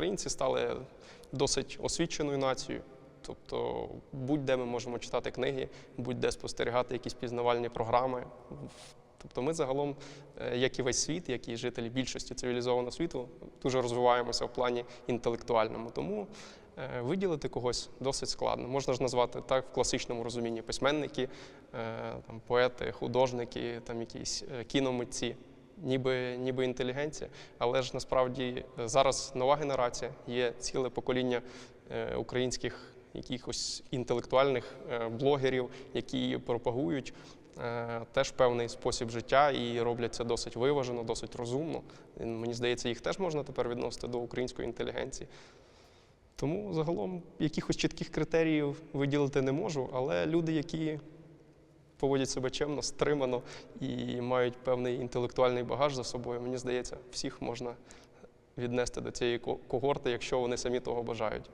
українці стали досить освіченою нацією. Тобто, будь-де ми можемо читати книги, будь-де спостерігати якісь пізнавальні програми. Тобто ми загалом, е, як і весь світ, як і жителі більшості цивілізованого світу, дуже розвиваємося в плані інтелектуальному. Тому е, виділити когось досить складно. Можна ж назвати так в класичному розумінні письменники, е, там, поети, художники, там якісь кіномитці. Ніби, ніби інтелігенція, але ж насправді е, зараз нова генерація, є ціле покоління е, українських якихось інтелектуальних е, блогерів, які пропагують теж певний спосіб життя і роблять це досить виважено, досить розумно. Мені здається, їх теж можна тепер відносити до української інтелігенції. Тому загалом якихось чітких критеріїв виділити не можу, але люди, які поводять себе чемно, стримано і мають певний інтелектуальний багаж за собою, мені здається, всіх можна віднести до цієї ко- когорти, якщо вони самі того бажають.